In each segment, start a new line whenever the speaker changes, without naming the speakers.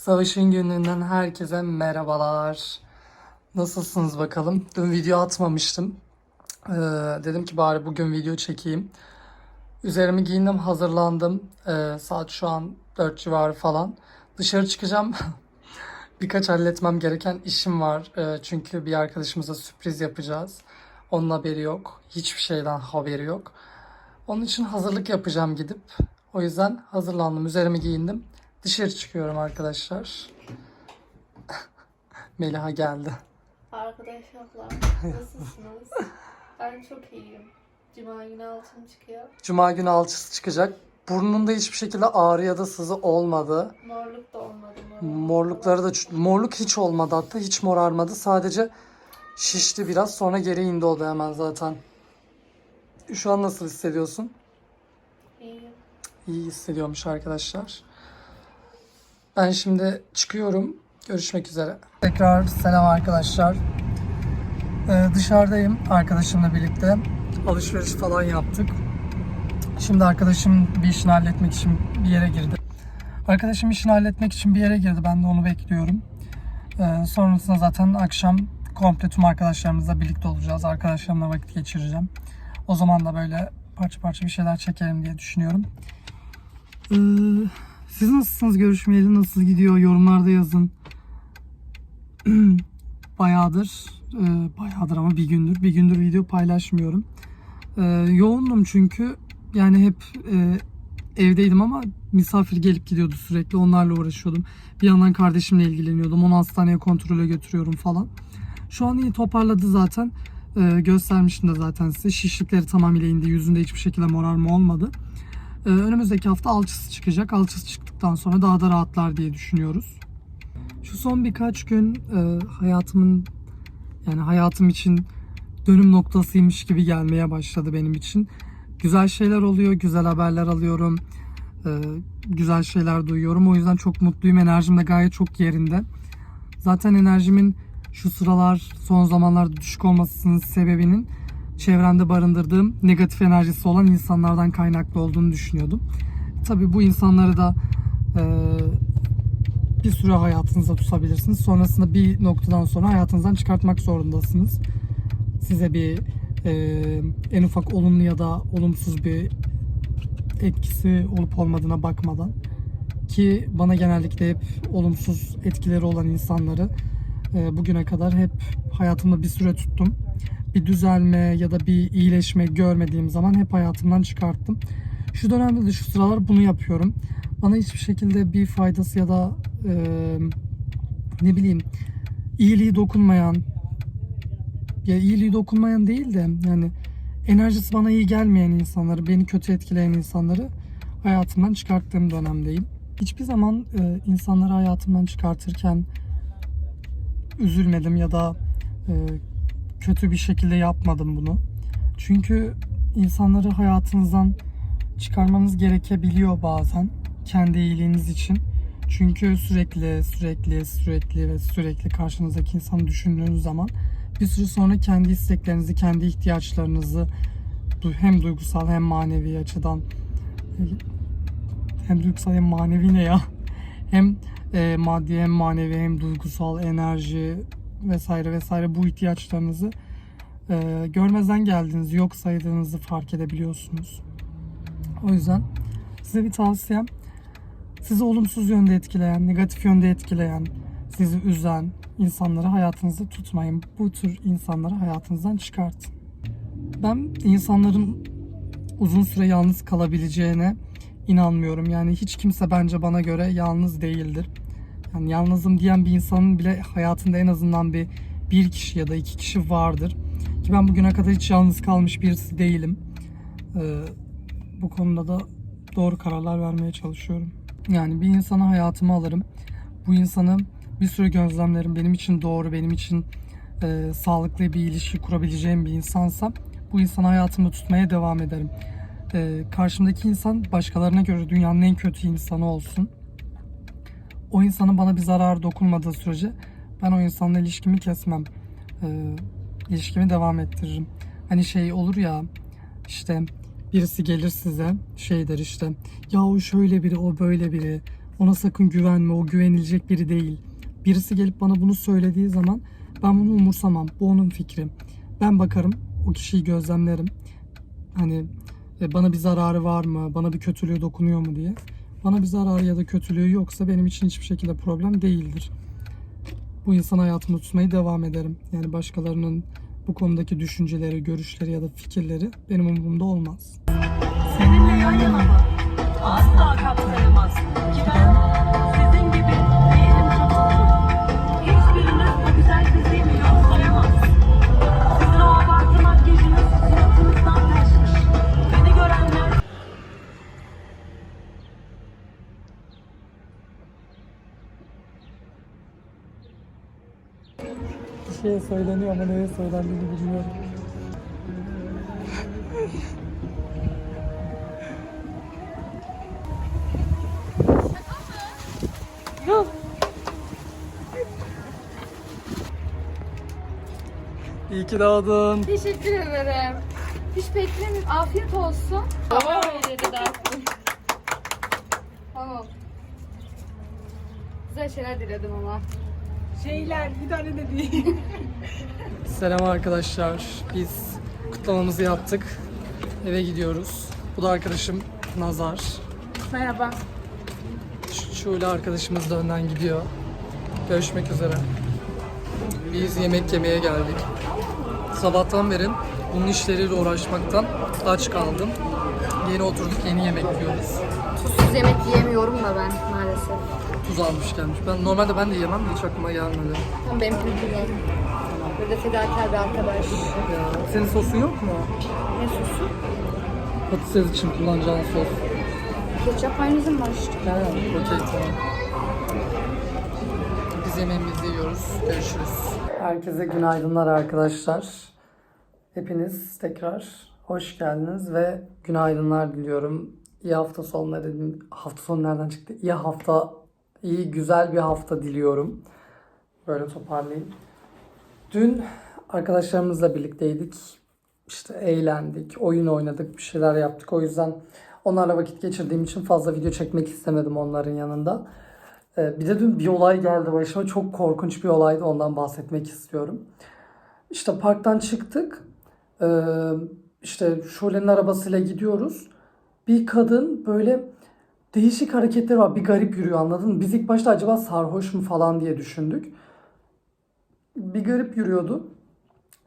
Savaşın gününden herkese merhabalar. Nasılsınız bakalım? Dün video atmamıştım. Ee, dedim ki bari bugün video çekeyim. Üzerimi giyindim, hazırlandım. Ee, saat şu an 4 civarı falan. Dışarı çıkacağım. Birkaç halletmem gereken işim var. Ee, çünkü bir arkadaşımıza sürpriz yapacağız. Onun haberi yok. Hiçbir şeyden haberi yok. Onun için hazırlık yapacağım gidip. O yüzden hazırlandım, üzerimi giyindim. Dışarı çıkıyorum arkadaşlar. Meliha geldi.
Arkadaşlar nasılsınız? ben çok iyiyim. Cuma günü altın çıkıyor.
Cuma günü alçısı çıkacak. Burnunda hiçbir şekilde ağrı ya da sızı olmadı.
Morluk da olmadı. Morluk
Morlukları da morluk hiç olmadı hatta hiç morarmadı. Sadece şişti biraz sonra geri indi o da hemen zaten. Şu an nasıl hissediyorsun?
İyiyim.
İyi hissediyormuş arkadaşlar. Ben şimdi çıkıyorum. Görüşmek üzere. Tekrar selam arkadaşlar. Ee, dışarıdayım arkadaşımla birlikte. Alışveriş falan yaptık. Şimdi arkadaşım bir işini halletmek için bir yere girdi. Arkadaşım işini halletmek için bir yere girdi. Ben de onu bekliyorum. Ee, sonrasında zaten akşam komple tüm arkadaşlarımızla birlikte olacağız. Arkadaşlarımla vakit geçireceğim. O zaman da böyle parça parça bir şeyler çekelim diye düşünüyorum. Ee, siz nasılsınız görüşmeyeli? Nasıl gidiyor? Yorumlarda yazın. bayağıdır, e, bayağıdır ama bir gündür, bir gündür video paylaşmıyorum. Ee, yoğundum çünkü yani hep e, evdeydim ama misafir gelip gidiyordu sürekli. Onlarla uğraşıyordum. Bir yandan kardeşimle ilgileniyordum. Onu hastaneye kontrole götürüyorum falan. Şu an iyi toparladı zaten. Ee, göstermiştim de zaten size. Şişlikleri tamamıyla indi. Yüzünde hiçbir şekilde morarma olmadı. Ee, önümüzdeki hafta alçısı çıkacak. Alçısı çıktıktan sonra daha da rahatlar diye düşünüyoruz. Şu son birkaç gün e, hayatımın yani hayatım için dönüm noktasıymış gibi gelmeye başladı benim için. Güzel şeyler oluyor, güzel haberler alıyorum, e, güzel şeyler duyuyorum. O yüzden çok mutluyum. Enerjim de gayet çok yerinde. Zaten enerjimin şu sıralar son zamanlarda düşük olmasının sebebinin çevremde barındırdığım negatif enerjisi olan insanlardan kaynaklı olduğunu düşünüyordum. Tabii bu insanları da e, bir süre hayatınızda tutabilirsiniz. Sonrasında bir noktadan sonra hayatınızdan çıkartmak zorundasınız. Size bir e, en ufak olumlu ya da olumsuz bir etkisi olup olmadığına bakmadan ki bana genellikle hep olumsuz etkileri olan insanları e, bugüne kadar hep hayatımda bir süre tuttum. Bir düzelme ya da bir iyileşme görmediğim zaman hep hayatımdan çıkarttım. Şu dönemde de şu sıralar bunu yapıyorum. Bana hiçbir şekilde bir faydası ya da e, ne bileyim iyiliği dokunmayan ya iyiliği dokunmayan değil de yani enerjisi bana iyi gelmeyen insanları, beni kötü etkileyen insanları hayatımdan çıkarttığım dönemdeyim. Hiçbir zaman e, insanları hayatımdan çıkartırken üzülmedim ya da e, kötü bir şekilde yapmadım bunu. Çünkü insanları hayatınızdan çıkarmanız gerekebiliyor bazen kendi iyiliğiniz için. Çünkü sürekli sürekli sürekli ve sürekli karşınızdaki insanı düşündüğünüz zaman bir süre sonra kendi isteklerinizi, kendi ihtiyaçlarınızı hem duygusal hem manevi açıdan hem duygusal hem manevi ne ya? Hem e, maddi hem manevi hem duygusal enerji vesaire vesaire bu ihtiyaçlarınızı e, görmezden geldiğinizi, yok saydığınızı fark edebiliyorsunuz. O yüzden size bir tavsiyem sizi olumsuz yönde etkileyen, negatif yönde etkileyen, sizi üzen insanları hayatınızda tutmayın. Bu tür insanları hayatınızdan çıkartın. Ben insanların uzun süre yalnız kalabileceğine inanmıyorum. Yani hiç kimse bence bana göre yalnız değildir. Yani yalnızım diyen bir insanın bile hayatında en azından bir bir kişi ya da iki kişi vardır. Ki ben bugüne kadar hiç yalnız kalmış birisi değilim. Ee, bu konuda da doğru kararlar vermeye çalışıyorum. Yani bir insanı hayatıma alırım. Bu insanı bir süre gözlemlerim. Benim için doğru, benim için e, sağlıklı bir ilişki kurabileceğim bir insansa bu insanı hayatımda tutmaya devam ederim. E, karşımdaki insan başkalarına göre dünyanın en kötü insanı olsun. O insanın bana bir zarar dokunmadığı sürece ben o insanla ilişkimi kesmem. E, ilişkimi devam ettiririm. Hani şey olur ya işte birisi gelir size şey der işte ya o şöyle biri o böyle biri Ona sakın güvenme. O güvenilecek biri değil. Birisi gelip bana bunu söylediği zaman ben bunu umursamam. Bu onun fikri. Ben bakarım. O kişiyi gözlemlerim. Hani e, bana bir zararı var mı? Bana bir kötülüğü dokunuyor mu diye. Bana bir zararı ya da kötülüğü yoksa benim için hiçbir şekilde problem değildir. Bu insan hayatımda tutmaya devam ederim. Yani başkalarının bu konudaki düşünceleri, görüşleri ya da fikirleri benim umurumda olmaz.
Seninle yan yana mı? Asla kapsayamaz. Ki ben
şey söyleniyor ama neye söylendiğini bilmiyorum. İyi ki doğdun.
Teşekkür ederim. Hiç beklemiyorum. Afiyet olsun. Tamam. Tamam. Güzel şeyler diledim ama.
Şeyler bir tane de değil.
Selam arkadaşlar. Biz kutlamamızı yaptık. Eve gidiyoruz. Bu da arkadaşım Nazar.
Merhaba.
Ş- Şule arkadaşımız da önden gidiyor. Görüşmek üzere. Biz yemek yemeye geldik. Sabahtan beri bunun işleriyle uğraşmaktan aç kaldım. Yeni oturduk, yeni yemek yiyoruz.
Tuzsuz yemek yiyemiyorum da ben maalesef.
Tuz almış gelmiş. Ben normalde ben de yemem de hiç aklıma gelmedi.
Tam benim kültürüm. Burada fedakar bir arkadaş.
Ya, senin sosun yok mu?
Ne sosu?
Patates için kullanacağın sos.
Ketçap aynı var işte.
Ha, okey tamam. Biz yemeğimizi yiyoruz. Görüşürüz. Herkese günaydınlar arkadaşlar. Hepiniz tekrar hoş geldiniz ve günaydınlar diliyorum. İyi hafta sonları, hafta sonu nereden çıktı? İyi hafta, iyi güzel bir hafta diliyorum. Böyle toparlayayım. Dün arkadaşlarımızla birlikteydik. İşte eğlendik, oyun oynadık, bir şeyler yaptık. O yüzden onlarla vakit geçirdiğim için fazla video çekmek istemedim onların yanında. Ee, Bir de dün bir olay geldi başıma. Çok korkunç bir olaydı. Ondan bahsetmek istiyorum. İşte parktan çıktık. Ee, işte Şule'nin arabasıyla gidiyoruz. Bir kadın böyle değişik hareketleri var. Bir garip yürüyor anladın mı? Biz ilk başta acaba sarhoş mu falan diye düşündük. Bir garip yürüyordu.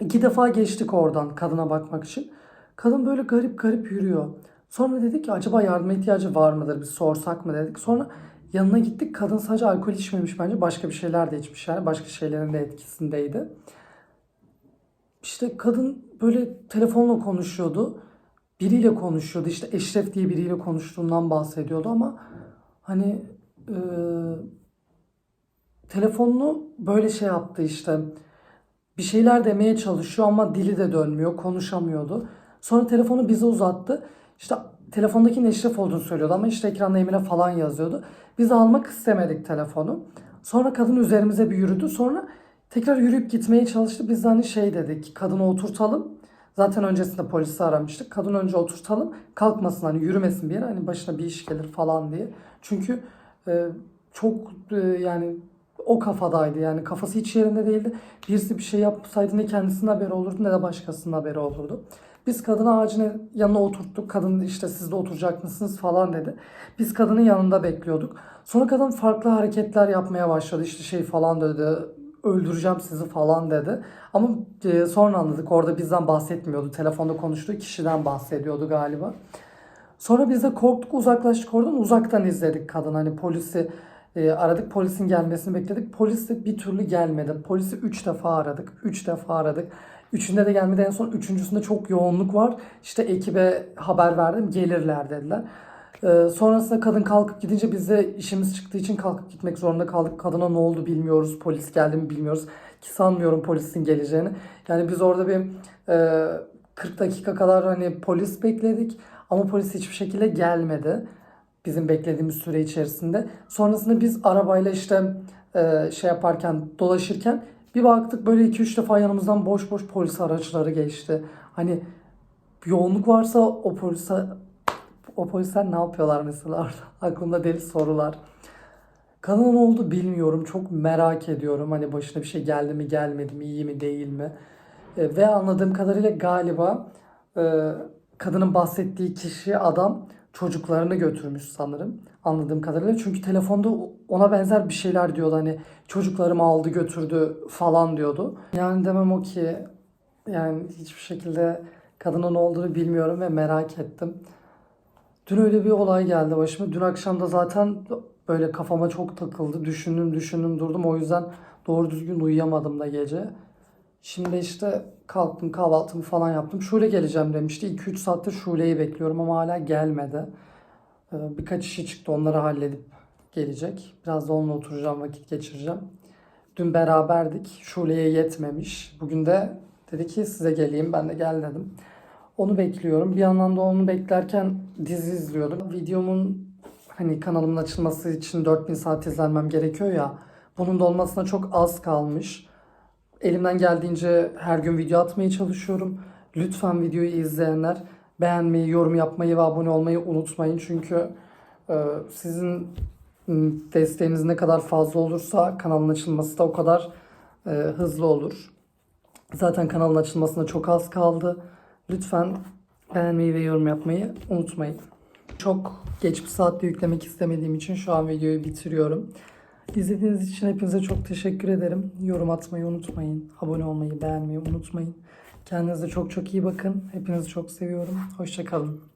İki defa geçtik oradan kadına bakmak için. Kadın böyle garip garip yürüyor. Sonra dedik ki acaba yardıma ihtiyacı var mıdır? Bir sorsak mı dedik. Sonra yanına gittik. Kadın sadece alkol içmemiş bence. Başka bir şeyler de içmiş yani. Başka şeylerin de etkisindeydi. İşte kadın böyle telefonla konuşuyordu. Biriyle konuşuyordu. İşte Eşref diye biriyle konuştuğundan bahsediyordu ama hani e, telefonunu böyle şey yaptı işte. Bir şeyler demeye çalışıyor ama dili de dönmüyor, konuşamıyordu. Sonra telefonu bize uzattı. İşte telefondaki Eşref olduğunu söylüyordu ama işte ekranda Emine falan yazıyordu. Biz almak istemedik telefonu. Sonra kadın üzerimize bir yürüdü. Sonra tekrar yürüyüp gitmeye çalıştı. Biz de hani şey dedik, kadını oturtalım. Zaten öncesinde polisi aramıştık. Kadın önce oturtalım, kalkmasın hani yürümesin bir yere. Hani başına bir iş gelir falan diye. Çünkü e, çok e, yani o kafadaydı yani kafası hiç yerinde değildi. Birisi bir şey yapsaydı ne kendisinin haberi olurdu ne de başkasının haberi olurdu. Biz kadını ağacın yanına oturttuk. Kadın işte siz de oturacak mısınız falan dedi. Biz kadının yanında bekliyorduk. Sonra kadın farklı hareketler yapmaya başladı. İşte şey falan dedi. Öldüreceğim sizi falan dedi. Ama e, sonra anladık orada bizden bahsetmiyordu. Telefonda konuştuğu kişiden bahsediyordu galiba. Sonra biz de korktuk uzaklaştık oradan uzaktan izledik kadın hani polisi e, aradık polisin gelmesini bekledik. Polis de bir türlü gelmedi. Polisi 3 defa aradık. 3 defa aradık. Üçünde de gelmedi en son üçüncüsünde çok yoğunluk var. İşte ekibe haber verdim gelirler dediler. E, sonrasında kadın kalkıp gidince biz de işimiz çıktığı için kalkıp gitmek zorunda kaldık. Kadına ne oldu bilmiyoruz. Polis geldi mi bilmiyoruz. Ki sanmıyorum polisin geleceğini. Yani biz orada bir e, 40 dakika kadar hani polis bekledik. Ama polis hiçbir şekilde gelmedi. Bizim beklediğimiz süre içerisinde. Sonrasında biz arabayla işte e, şey yaparken dolaşırken bir baktık böyle 2-3 defa yanımızdan boş boş polis araçları geçti. Hani yoğunluk varsa o polise o polisler ne yapıyorlar mesela orada? Aklımda deli sorular. Kadına ne oldu bilmiyorum. Çok merak ediyorum. Hani başına bir şey geldi mi gelmedi mi iyi mi değil mi? E, ve anladığım kadarıyla galiba e, kadının bahsettiği kişi adam çocuklarını götürmüş sanırım. Anladığım kadarıyla. Çünkü telefonda ona benzer bir şeyler diyordu. Hani çocuklarımı aldı götürdü falan diyordu. Yani demem o ki yani hiçbir şekilde kadının olduğunu bilmiyorum ve merak ettim. Dün öyle bir olay geldi başıma. Dün akşam da zaten böyle kafama çok takıldı. Düşündüm düşündüm durdum. O yüzden doğru düzgün uyuyamadım da gece. Şimdi işte kalktım kahvaltımı falan yaptım. Şule geleceğim demişti. 2-3 saattir Şule'yi bekliyorum ama hala gelmedi. Ee, Birkaç işi çıktı onları halledip gelecek. Biraz da onunla oturacağım vakit geçireceğim. Dün beraberdik. Şule'ye yetmemiş. Bugün de dedi ki size geleyim. Ben de gel dedim. Onu bekliyorum. Bir yandan da onu beklerken dizi izliyordum. Videomun hani kanalımın açılması için 4000 saat izlenmem gerekiyor ya. Bunun da olmasına çok az kalmış. Elimden geldiğince her gün video atmaya çalışıyorum. Lütfen videoyu izleyenler beğenmeyi, yorum yapmayı ve abone olmayı unutmayın. Çünkü e, sizin desteğiniz ne kadar fazla olursa kanalın açılması da o kadar e, hızlı olur. Zaten kanalın açılmasına çok az kaldı. Lütfen beğenmeyi ve yorum yapmayı unutmayın. Çok geç bir saatte yüklemek istemediğim için şu an videoyu bitiriyorum. İzlediğiniz için hepinize çok teşekkür ederim. Yorum atmayı unutmayın. Abone olmayı, beğenmeyi unutmayın. Kendinize çok çok iyi bakın. Hepinizi çok seviyorum. Hoşçakalın.